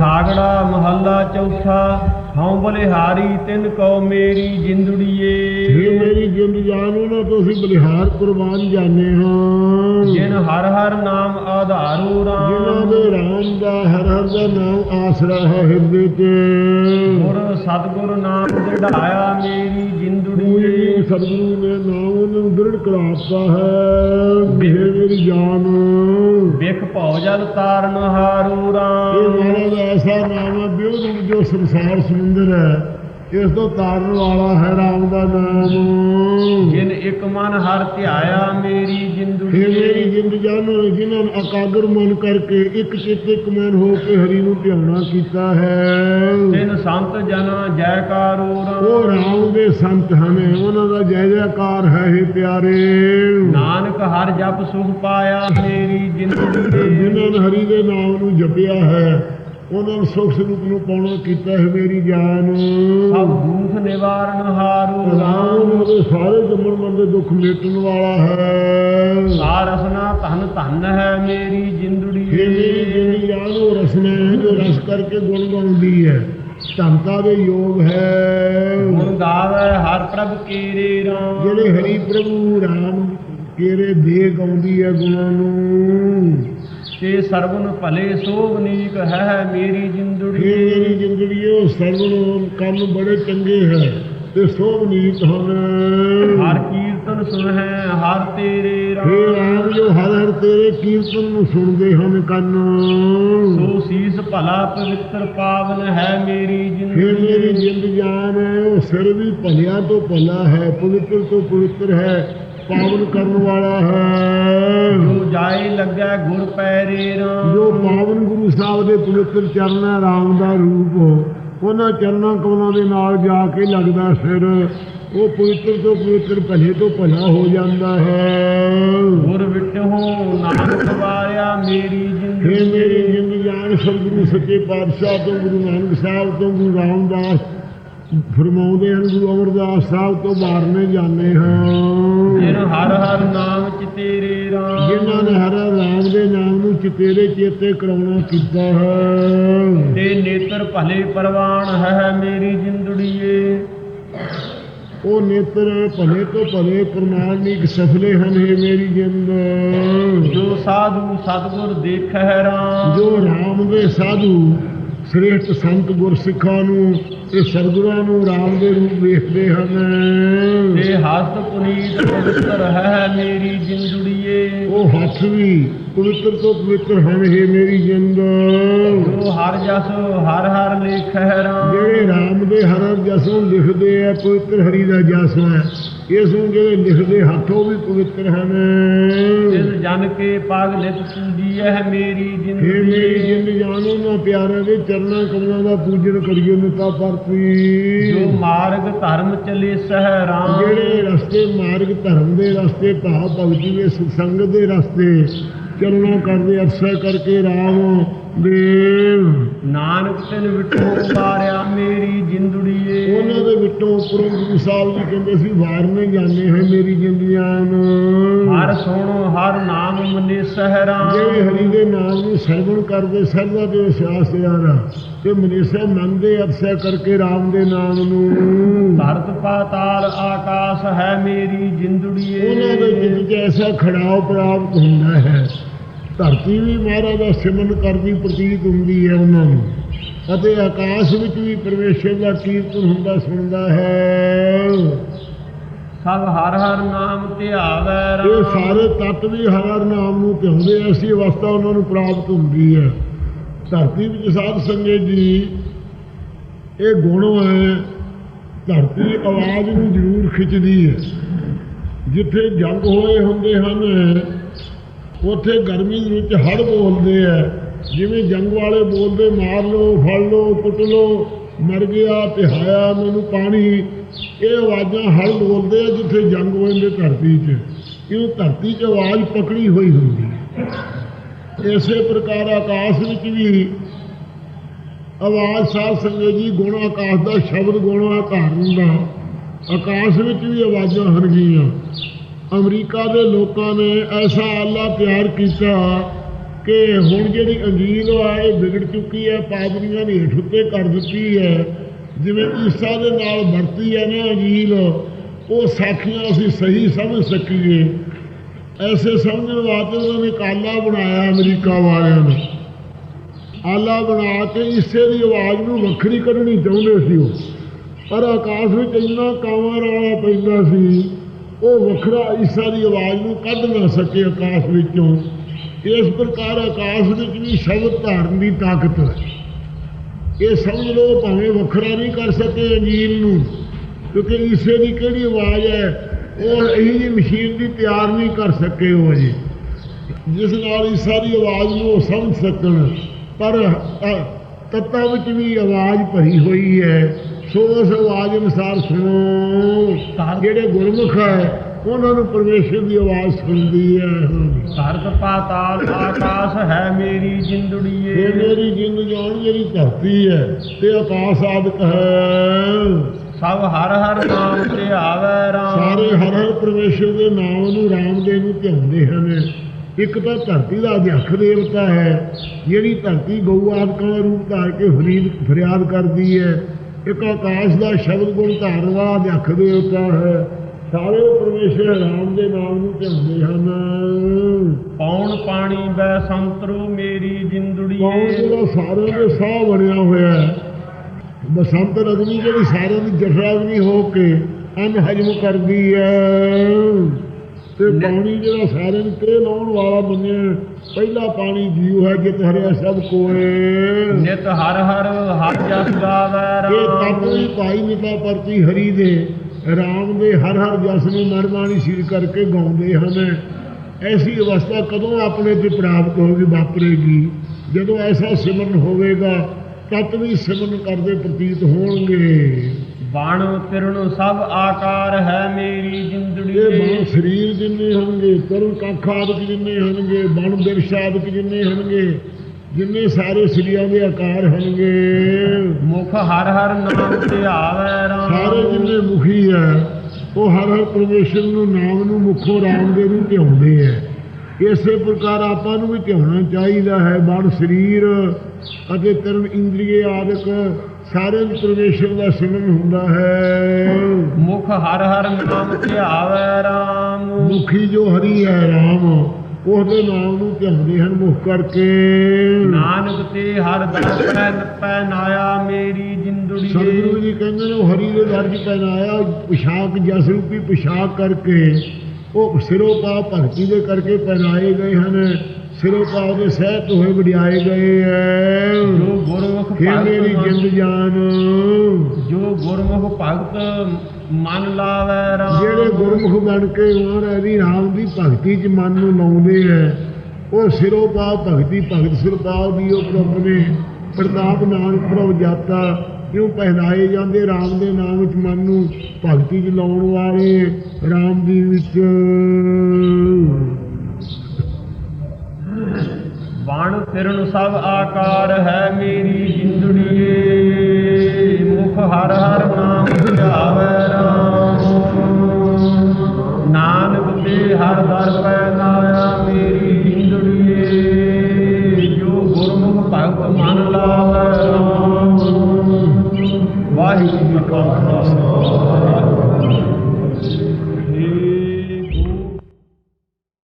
ਬਿਹਾਗੜਾ ਮਹੱਲਾ ਚੌਥਾ ਹਉ ਬਲਿਹਾਰੀ ਤਿਨ ਕਉ ਮੇਰੀ ਜਿੰਦੜੀਏ। ਜੇ ਮੇਰੀ ਜਿੰਦ ਜਾਨ ਉਹਨਾਂ ਤੋਂ ਅਸੀਂ ਬਲਿਹਾਰ ਕੁਰਬਾਨ ਜਾਣੇ ਹਾਂ। ਜਿਨ ਹਰ ਹਰ ਨਾਮ ਆਧਾਰੂ ਜਿਨ੍ਹਾਂ ਰਾਮ ਦੇ ਰਾਮ ਦਾ ਹਰ ਹਰ ਦਾ ਨਾਮ ਆਸਰਾ ਹੈ ਹਿਰਦੇ ਤੇ। ਗੁਰ ਸਤਗੁਰ ਨਾਮ ਦ੍ਰਿੜਾਇਆ ਮੇਰੀ ਜਿੰਦੜੀਏ। ਸਤਿਗੁਰੂ ਨੇ ਨਾਮ ਨੂੰ ਦ੍ਰਿੜ ਕਰਾਤਾ ਹੈ। ਮੇਰੀ ਜਾਨ ਵਿਖ ਭਉ ਜਲ ਤਾਰਨ ਹਾਰੂ ਇਹ ਮਹਾਰਾਜ ਦਾ ਐਸਾ ਨਾਮ ਹੈ ਬਿਉ ਜੋ ਸੰਸਾਰ ਸਮੁੰਦਰ ਹੈ। ਇਸ ਤੋਂ ਤਾਰਨ ਵਾਲਾ ਹੈ ਰਾਮ ਦਾ ਨਾਮ। ਜਿਨ ਇੱਕ ਮਨ ਹਰ ਧਿਆਇਆ ਮੇਰੀ ਹੇ ਮੇਰੀ ਜਿੰਦ ਜਾਨੋ ਜਿਨ੍ਹਾਂ ਨੇ ਇਕਾਗਰ ਮਨ ਕਰਕੇ ਇੱਕ ਚਿੱਤ ਇੱਕ ਮਨ ਹੋ ਕੇ ਹਰੀ ਨੂੰ ਧਿਆਉਣਾ ਕੀਤਾ ਹੈ। ਤਿਨ ਸੰਤ ਜਨਾ ਜੈਕਾਰੂ ਉਹ ਰਾਮ ਦੇ ਸੰਤ ਹਨ ਉਹਨਾਂ ਦਾ ਜੈ ਜੈਕਾਰ ਹੈ हे ਪਿਆਰੇ। ਨਾਨਕ ਹਰ ਜਪ ਸੁਖ ਪਾਇਆ ਮੇਰੀ ਜਿੰਦੜੀ ਜਿਨ੍ਹਾਂ ਨੇ ਹਰੀ ਦੇ ਨਾਮ ਨੂੰ ਜਪਿਆ ਹੈ ਉਹਨਾਂ ਨੂੰ ਸੁਖ ਸਰੂਪ ਨੂੰ ਪਾਉਣਾ ਕੀਤਾ ਹੈ ਮੇਰੀ ਜਾਨ। ਸਭ ਦੁਖ ਨਿਵਾਰਨ ਹਾਰੂ ਰਾਮ ਉਹਦੇ ਸਾਰੇ ਜੰਮਣ ਮਨ ਦੇ ਦੁੱਖ ਮੇਟਣ ਵਾਲਾ ਹੈ। ਸਾਰਸਨਾ ਧਨ ਧਨ ਹੈ ਮੇਰੀ ਜਿੰਦੜੀ। ਇਹ ਮੇਰੀ ਜਿੰਦਗੀ ਜਾਨ ਉਹ ਰਸਨਾ ਹੈ ਜੋ ਰਸ ਕਰਕੇ ਗੁਣ ਗਾਉਂਦੀ ਹੈ। ਧੰਤਾ ਦੇ ਯੋਗ ਹੈ। ਗੁਣ ਗਾਵੇ ਹਰ ਪ੍ਰਭ ਕੀਰੇ ਰਾਮ। ਜਿਹੜੇ ਹਰੀ ਪ੍ਰਭੂ ਰਾਮ ਕੇਰੇ ਦੇ ਗਾਉਂਦੀ ਹੈ ਗੁਣਾਂ ਨੂੰ। ਤੇ ਸਰਵਨ ਭਲੇ ਸੋਭ ਨੀਕ ਹੈ ਮੇਰੀ ਜਿੰਦੜੀ। ਮੇਰੀ ਉਹ ਸਰਵਨ ਕੰਮ ਬੜੇ ਚੰਗੇ ਹੈ ਤੇ ਸੋਭਨੀਤ ਹਨ। ਹਰ ਕੀਰਤਨ ਸੁਣਹਿ ਹਰ ਤੇਰੇ ਹੇ ਰਾਮ ਜੋ ਹਰ ਹਰ ਤੇਰੇ ਕੀਰਤਨ ਨੂੰ ਸੁਣਦੇ ਹਨ ਕੰਨ। ਸੋ ਸੀਸ ਭਲਾ ਪਵਿੱਤਰ ਪਾਵਨ ਹੈ ਮੇਰੀ ਹੇ ਮੇਰੀ ਜਿੰਦੜੀ ਜਿੰਦ ਜਾਨ ਹੈ ਉਹ ਸਿਰ ਵੀ ਭਲਿਆਂ ਤੋਂ ਭਲਾ ਹੈ ਪਵਿੱਤਰ ਤੋਂ ਪਵਿੱਤਰ ਹੈ। ਪਾਵਨ ਕਰਨ ਵਾਲਾ ਹੈ। ਜੋ ਜਾਏ ਲੱਗੈ ਗੁਰ ਪੈਰੇ ਰਾਮ। ਜੋ ਪਾਵਨ ਗੁਰੂ ਸਾਹਿਬ ਦੇ ਪਵਿੱਤਰ ਚਰਨ ਰਾਮ ਦਾ ਰੂਪ। ਉਹਨਾਂ ਚਰਨਾਂ ਕਮਲਾਂ ਦੇ ਨਾਲ ਜਾ ਕੇ ਲੱਗਦਾ ਸਿਰ। ਉਹ ਪਵਿੱਤਰ ਤੋਂ ਪਵਿੱਤਰ ਭਲੇ ਤੋਂ ਭਲਾ ਹੋ ਜਾਂਦਾ ਹੈ। ਗੁਰ ਵਿਟਹੁ ਨਾਨਕ ਵਾਰਿਆ ਮੇਰੀ ਹੇ ਜਿੰਦੜੀ ਮੇਰੀ ਜਿੰਦ ਜਾਨ ਸਤਿਗੁਰੂ ਸੱਚੇ ਪਾਤਸ਼ਾਹ ਤੋਂ ਗੁਰੂ ਨਾਨਕ ਸਾਹਿਬ ਤੋਂ ਗੁਰੂ ਰਾਮਦਾਸ ਫਰਮਾਉਂਦੇ ਹਨ ਗੁਰੂ ਅਮਰਦਾਸ ਸਾਹਿਬ ਤੋਂ ਬਾਰਨੇ ਜਾਂਦੇ ਹਾਂ। ਜਿਨ ਹਰ ਹਰ ਨਾਮ ਚਿਤੇਰੇ ਰਾਮ। ਜਿਨ੍ਹਾਂ ਨੇ ਹਰ ਹਰ ਰਾਮ ਦੇ ਨਾਮ ਨੂੰ ਚਿਤੇਰੇ ਚੇਤੇ ਕਰਾਉਣਾ ਕੀਤਾ ਹੈ। ਤੇ ਨੇਤਰ ਭਲੇ ਪਰਵਾਨ ਹੈ ਮੇਰੀ ਜਿੰਦੜੀਏ। ਉਹ ਨੇਤਰ ਭਲੇ ਤੋਂ ਭਲੇ ਪ੍ਰਮਾਣਿਕ ਸਫਲੇ ਹਨ ਹੈ ਮੇਰੀ ਜਿੰਦ। ਜੋ ਸਾਧੂ ਸਤਗੁਰ ਦੇਖਹਿ ਰਾਮ। ਜੋ ਰਾਮ ਦੇ ਸਾਧੂ ਸ੍ਰੇਸ਼ਟ ਸੰਤ ਗੁਰਸਿੱਖਾਂ ਨੂੰ ਤੇ ਸਰਗੁਰਾਂ ਨੂੰ ਰਾਮ ਦੇ ਰੂਪ ਵੇਖਦੇ ਹਨ। ਤੇ ਹਸਤ ਪੁਨੀਤ ਪਵਿੱਤਰ ਹੈ ਮੇਰੀ ਜਿੰਦੜੀਏ ਉਹ ਹੱਥ ਵੀ ਪਵਿੱਤਰ ਤੋਂ ਪਵਿੱਤਰ ਹਨ ਹੈ ਮੇਰੀ ਜਿੰਦ। ਜੋ ਹਰ ਜਸ ਹਰ ਹਰ ਲੇਖਹਿ ਰਾਮ। ਜਿਹੜੇ ਰਾਮ ਦੇ ਹਰ ਹਰ ਜਸ ਨੂੰ ਲਿਖਦੇ ਆ ਪਵਿੱਤਰ ਹਰੀ ਦਾ ਜਸ ਹੈ ਇਸ ਨੂੰ ਜਿਹੜੇ ਲਿਖਦੇ ਹੱਥ ਉਹ ਵੀ ਪਵਿੱਤਰ ਹਨ। ਤਿਸ ਜਨ ਕੇ ਪਗ ਲਿਤ ਮੇਰੀ ਹੇ ਮੇਰੀ ਜਿੰਦੜੀ ਜਿੰਦ ਜਾਨੋ ਨਾ ਪਿਆਰਿਆਂ ਦੇ ਚਰਨਾਂ ਕਮਲਾਂ ਦਾ ਪੂਜਨ ਕਰੀਏ ਨਿਤਾ ਪਰਤੀ ਜੋ ਮਾਰਗ ਧਰਮ ਚਲੇ ਸਹਿ ਰਾਮ ਜਿਹੜੇ ਰਸਤੇ ਮਾਰਗ ਧਰਮ ਦੇ ਰਸਤੇ ਭਾਵ ਭਗਤੀ ਦੇ ਸੰਗਤ ਦੇ ਰਸਤੇ ਚੱਲਣਾ ਕਰਦੇ ਅਰਸਾ ਕਰਕੇ ਰਾਮ ਦੇਵ। ਨਾਨਕ ਤਿਨ ਵਿਟੋ ਉਤਾਰਿਆ ਮੇਰੀ ਜਿੰਦੜੀਏ। ਉਹਨਾਂ ਦੇ ਵਿੱਚੋਂ ਉੱਪਰੋਂ ਗੁਰੂ ਸਾਹਿਬ ਜੀ ਕਹਿੰਦੇ ਸੀ ਵਾਰ ਨਹੀਂ ਜਾਂਦੇ ਹੈ ਮੇਰੀ ਨੂੰ ਹਰ ਸੁਣੋ ਹਰ ਨਾਮ ਮਨੇ ਸਹਿ ਰਾਮ ਜਿਹੜੇ ਹਰੀ ਦੇ ਨਾਮ ਨੂੰ ਸਰਵਣ ਕਰਦੇ ਸਰਦਾ ਦੇ ਵਿਸ਼ਵਾਸ ਯਾਰਾ ਤੇ ਮਨੀਸ਼ਾ ਮੰਨਦੇ ਅਰਸਾ ਕਰਕੇ ਰਾਮ ਦੇ ਨਾਮ ਨੂੰ। ਧਰਤ ਪਾਤਾਲ ਆਕਾਸ਼ ਹੈ ਮੇਰੀ ਉਹਨਾਂ ਦੇ ਜਿੰਦੜੀਏ ਜਿੰਦ 'ਚ ਐਸਾ ਖੜਾਓ ਪ੍ਰਾਪਤ ਹੁੰਦਾ ਹੈ। ਧਰਤੀ ਵੀ ਮਹਾਰਾਜ ਦਾ ਸਿਮਰਨ ਕਰਦੀ ਪ੍ਰਤੀਤ ਹੁੰਦੀ ਹੈ ਉਹਨਾਂ ਨੂੰ। ਅਤੇ ਆਕਾਸ਼ ਵਿੱਚ ਵੀ ਪਰਮੇਸ਼ਰ ਦਾ ਕੀਰਤਨ ਹੁੰਦਾ ਸੁਣਦਾ ਹੈ। ਸਭ ਹਰ ਹਰ ਨਾਮ ਧਿਆਵੈ ਇਹ ਸਾਰੇ ਤੱਤ ਵੀ ਹਰ ਹਰ ਨਾਮ ਨੂੰ ਧਿਆਉਂਦੇ ਐਸੀ ਅਵਸਥਾ ਉਹਨਾਂ ਨੂੰ ਪ੍ਰਾਪਤ ਹੁੰਦੀ ਹੈ। ਧਰਤੀ ਵਿੱਚ ਸਾਧ ਸੰਗਤ ਜੀ, ਇਹ ਗੁਣ ਹੈ, ਧਰਤੀ ਆਵਾਜ਼ ਨੂੰ ਜ਼ਰੂਰ ਖਿੱਚਦੀ ਹੈ। ਜਿੱਥੇ ਜੰਗ ਹੋਏ ਹੁੰਦੇ ਹਨ, ਉੱਥੇ ਗਰਮੀ ਦੇ ਵਿੱਚ ਹੜ ਬੋਲਦੇ ਆ। ਜਿਵੇਂ ਜੰਗ ਵਾਲੇ ਬੋਲਦੇ, ਮਾਰ ਲਓ, ਫੜ ਲਓ, ਕੁੱਟ ਲਓ, ਮਰ ਗਿਆ ਤਿਹਾਇਆ ਮੈਨੂੰ ਪਾਣੀ। ਇਹ ਆਵਾਜ਼ਾਂ ਹੜ ਬੋਲਦੇ ਆ ਜਿੱਥੇ ਜੰਗ ਹੋਏ ਦੇ ਧਰਤੀ 'ਚ। ਕਿਉਂ? ਧਰਤੀ 'ਚ ਆਵਾਜ਼ ਪਕੜੀ ਹੋਈ ਹੁੰਦੀ ਹੈ। ਇਸੇ ਪ੍ਰਕਾਰ ਆਕਾਸ਼ ਵਿੱਚ ਵੀ ਆਵਾਜ਼ ਸਾਧ ਸੰਗਤ ਜੀ, ਗੁਣ ਆਕਾਸ਼ ਦਾ ਸ਼ਬਦ ਗੁਣ ਆਕਾਰ ਹੁੰਦਾ ਆਕਾਸ਼ ਵਿੱਚ ਵੀ ਆਵਾਜ਼ਾਂ ਹਰਗੀਆਂ ਅਮਰੀਕਾ ਦੇ ਲੋਕਾਂ ਨੇ ਐਸਾ ਆਲਾ ਤਿਆਰ ਕੀਤਾ ਕਿ ਹੁਣ ਜਿਹੜੀ ਅੰਜੀਲ ਆ, ਇਹ ਵਿਗੜ ਚੁੱਕੀ ਹੈ, ਪਾਦਰੀਆਂ ਨੇ ਹੇਠ ਉੱਤੇ ਕਰ ਦਿੱਤੀ ਹੈ। ਜਿਵੇਂ ਈਸਾ ਦੇ ਨਾਲ ਵਰਤੀ ਹੈ ਨਾ ਅੰਜੀਲ, ਉਹ ਸਾਖੀਆਂ ਅਸੀਂ ਸਹੀ ਸਮਝ ਸਕੀਏ। ਐਸੇ ਸਮਝਣ ਵਾਸਤੇ ਉਹਨਾਂ ਨੇ ਕਾਲਾ ਬਣਾਇਆ ਅਮਰੀਕਾ ਵਾਲਿਆਂ ਨੇ। ਆਲਾ ਬਣਾ ਕੇ ਇਸੇ ਦੀ ਆਵਾਜ਼ ਨੂੰ ਵੱਖਰੀ ਕੱਢਣੀ ਚਾਹੁੰਦੇ ਸੀ ਉਹ। ਪਰ ਆਕਾਸ਼ ਵਿੱਚ ਇੰਨਾ ਕਾਵਾਂ ਰੌਲਾ ਪੈਂਦਾ ਸੀ, ਉਹ ਵੱਖਰਾ ਈਸਾ ਦੀ ਆਵਾਜ਼ ਨੂੰ ਕੱਢ ਨਾ ਸਕੇ ਆਕਾਸ਼ ਵਿੱਚੋਂ। ਇਸ ਪ੍ਰਕਾਰ ਆਕਾਸ਼ ਵਿੱਚ ਵੀ ਸ਼ਬਦ ਧਾਰਨ ਦੀ ਤਾਕਤ ਹੈ। ਇਹ ਸਮਝ ਲਓ ਭਾਵੇਂ ਵੱਖਰਾ ਨਹੀਂ ਕਰ ਸਕੇ ਅੰਜੀਲ ਨੂੰ ਕਿਉਂਕਿ ਈਸੇ ਦੀ ਕਿਹੜੀ ਆਵਾਜ਼ ਹੈ ਉਹ ਇਹੀ ਜਿਹੀ ਮਸ਼ੀਨ ਦੀ ਤਿਆਰ ਨਹੀਂ ਕਰ ਸਕੇ ਉਹ ਅਜੇ। ਜਿਸ ਨਾਲ ਈਸਾ ਦੀ ਆਵਾਜ਼ ਨੂੰ ਉਹ ਸਮਝ ਸਕਣ ਪਰ ਤੱਤਾਂ ਵਿੱਚ ਵੀ ਆਵਾਜ਼ ਭਰੀ ਹੋਈ ਹੈ। ਸੋ ਉਸ ਆਵਾਜ਼ ਅਨੁਸਾਰ ਸੁਣੋ ਜਿਹੜੇ ਗੁਰਮੁਖ ਹੈ ਉਹਨਾਂ ਨੂੰ ਪਰਮੇਸ਼ਰ ਦੀ ਆਵਾਜ਼ ਸੁਣਦੀ ਹੈ। ਧਰਤ ਪਾਤਾਲ ਆਕਾਸ਼ ਹੈ ਮੇਰੀ ਇਹ ਜਿੰਦੜੀਏ ਮੇਰੀ ਜਿੰਦ ਜਾਨ ਜਿਹੜੀ ਧਰਤੀ ਹੈ ਤੇ ਆਕਾਸ਼ ਆਦਿਕ ਹੈ ਸਭ ਹਰ ਹਰ ਨਾਮ ਤੇ ਆਵੈ ਰਾਮ। ਸਾਰੇ ਹਰ ਹਰ ਪਰਮੇਸ਼ਰ ਦੇ ਨਾਮ ਨੂੰ ਰਾਮ ਦੇ ਨੂੰ ਧਿਆਉਂਦੇ ਹਨ। ਇੱਕ ਤਾਂ ਧਰਤੀ ਦਾ ਅਧਿਆਖ ਦੇਵਤਾ ਹੈ ਜਿਹੜੀ ਧਰਤੀ ਗਊ ਆਦਿਕਾਂ ਦਾ ਰੂਪ ਧਾਰ ਕੇ ਫਰੀਦ ਫਰਿਆਦ ਕਰਦੀ ਹੈ। ਇੱਕ ਆਕਾਸ਼ ਦਾ ਸ਼ਬਦ ਗੁਣ ਧਾਰਨ ਵਾਲਾ ਅਧਿਆਖ ਦੇਵਤਾ ਹੈ। ਸਾਰੇ ਉਹ ਪਰਮੇਸ਼ਰ ਰਾਮ ਦੇ ਨਾਮ ਨੂੰ ਧਿਆਉਂਦੇ ਹਨ। ਪੌਣ ਪਾਣੀ ਬੈ ਸੰਤਰੂ ਮੇਰੀ ਜਿੰਦੜੀਏ? ਜਿਹੜਾ ਸਾਰਿਆਂ ਦੇ ਸਾਹ ਬਣਿਆ ਹੋਇਆ ਹੈ? ਬਸੰਤ ਰਗਨੀ ਜਿਹੜੀ ਸਾਰਿਆਂ ਦੀ ਜਠਰਾਗਨੀ ਹੋ ਕੇ ਅੰਨ ਹਜਮ ਕਰਦੀ ਹੈ। ਤੇ ਨਿ- ਪਾਣੀ ਜਿਹੜਾ ਸਾਰਿਆਂ ਨੂੰ ਤੇ ਲਾਉਣ ਵਾਲਾ ਮੰਨਿਆ ਪਹਿਲਾ ਪਾਣੀ ਜੀਵ ਹੈ ਜਿਤ ਹਰਿਆ ਸਭ ਕੋਏ। ਨਿਤ ਹਰ ਹਰ ਹਰ ਜਸ ਗਾਵੈ ਇਹ ਤਪ ਵੀ ਰਾਮ ਭਾਈ ਮਿਤਾ ਪਰਤੀ ਹਰੀ ਦੇ ਰਾਮ ਦੇ ਹਰ ਹਰ ਜਸ ਨੂੰ ਮਰਮਾਣੀ ਸੀਲ ਕਰਕੇ ਗਾਉਂਦੇ ਹਨ। ਐਸੀ ਅਵਸਥਾ ਕਦੋਂ ਆਪਣੇ ਤੇ ਪ੍ਰਾਪਤ ਹੋਵੇਗੀ ਵਾਪਰੇਗੀ? ਜਦੋਂ ਐਸਾ ਸਿਮਰਨ ਹੋਵੇਗਾ ਤਤ ਵੀ ਸਿਮਰਨ ਕਰਦੇ ਪ੍ਰਤੀਤ ਹੋਣਗੇ। ਬਾਣ ਤਿਰਣ ਸਭ ਆਕਾਰ ਹੈ ਮੇਰੀ ਇਹ ਜਿੰਦੜੀਏ ਬਾਣ ਸਰੀਰ ਜਿੰਨੇ ਹੋਣਗੇ ਤਰਨ ਕੱਖ ਆਦਿਕ ਜਿੰਨੇ ਹੋਣਗੇ ਬਣ ਬਿਰਸ਼ ਆਦਿਕ ਜਿੰਨੇ ਹੋਣਗੇ ਜਿੰਨੇ ਸਾਰੇ ਸਰੀਰਾਂ ਦੇ ਆਕਾਰ ਹੋਣਗੇ। ਮੁਖ ਹਰ ਹਰ ਨਾਮ ਤੇ ਆਵੈ ਰਾਮ। ਸਾਰੇ ਜਿੰਨੇ ਮੁਖੀ ਹੈ ਉਹ ਹਰ ਹਰ ਪਰਮੇਸ਼ਰ ਨੂੰ ਨਾਮ ਨੂੰ ਮੁਖੋਂ ਰਾਮ ਦੇ ਨੂੰ ਧਿਆਉਂਦੇ ਹੈ ਇਸੇ ਪ੍ਰਕਾਰ ਆਪਾਂ ਨੂੰ ਵੀ ਧਿਆਉਣਾ ਚਾਹੀਦਾ ਹੈ ਬਣ ਸਰੀਰ ਅਤੇ ਤਰਨ ਇੰਦਰੀਏ ਆਦਿਕ ਸਾਰੇ ਪਰਮੇਸ਼ਰ ਦਾ ਸਿਮਰਨ ਹੁੰਦਾ ਹੈ। ਮੁਖ ਹਰ ਹਰ ਨਾਮ ਤੇ ਆਵੈ ਰਾਮ। ਮੁਖੀ ਜੋ ਹਰੀ ਹੈ ਰਾਮ। ਉਹਦੇ ਨਾਮ ਨੂੰ ਧਿਆਉਂਦੇ ਹਨ ਮੁਖ ਕਰਕੇ। ਨਾਨਕ ਤੇ ਹਰ ਦਰ ਪੈ ਪੈ ਨਾਇਆ ਮੇਰੀ ਸਤਿਗੁਰੂ ਜਿੰਦੜੀਏ ਜੀ ਕਹਿੰਦੇ ਨੇ ਉਹ ਹਰੀ ਦੇ ਦਰ 'ਚ ਪਹਿਨਾਇਆ ਪੋਸ਼ਾਕ ਜਸ ਰੂਪੀ ਪੋਸ਼ਾਕ ਕਰਕੇ। ਉਹ ਸਿਰੋਂ ਪਾ ਭਗਤੀ ਦੇ ਕਰਕੇ ਪਹਿਨਾਏ ਗਏ ਹਨ। ਸਿਰੋਂ ਪਾ ਉਹਦੇ ਸਹਿਤ ਹੋਏ ਵਡਿਆਏ ਗਏ ਹੈ ਜੋ ਗੁਰਮੁਖ ਮੇਰੀ ਭਗਤ ਜਿੰਦ ਜਾਨ। ਜੋ ਗੁਰਮੁਖ ਭਗਤ ਮਨ ਲਾਵੈ ਰਾਮ। ਜਿਹੜੇ ਗੁਰਮੁਖ ਬਣ ਕੇ ਮਹਾਰਾਜ ਦੀ ਰਾਮ ਦੀ ਭਗਤੀ 'ਚ ਮਨ ਨੂੰ ਲਾਉਂਦੇ ਹੈ ਉਹ ਸਿਰੋਂ ਪਾ ਭਗਤੀ ਭਗਤ ਸਿਰਪਾਲ ਦੀ ਉਹ ਪ੍ਰਭ ਨੇ ਪ੍ਰਤਾਪ ਨਾਨਕ ਪ੍ਰਭ ਜਾਤਾ ਕਿਉਂ ਪਹਿਨਾਏ ਜਾਂਦੇ ਰਾਮ ਦੇ ਨਾਮ ਵਿੱਚ ਮਨ ਨੂੰ ਭਗਤੀ 'ਚ ਲਾਉਣ ਵਾਲੇ ਰਾਮ ਦੀ ਵਿੱਚ? ਬਾਣ ਫਿਰਨ ਸਭ ਆਕਾਰ ਹੈ ਮੇਰੀ ਜਿੰਦੜੀਏ हर दर पहनाया मेरी ढींडड़िए जो गुरमुख भक्त मन लावे राम। वाहिगुरु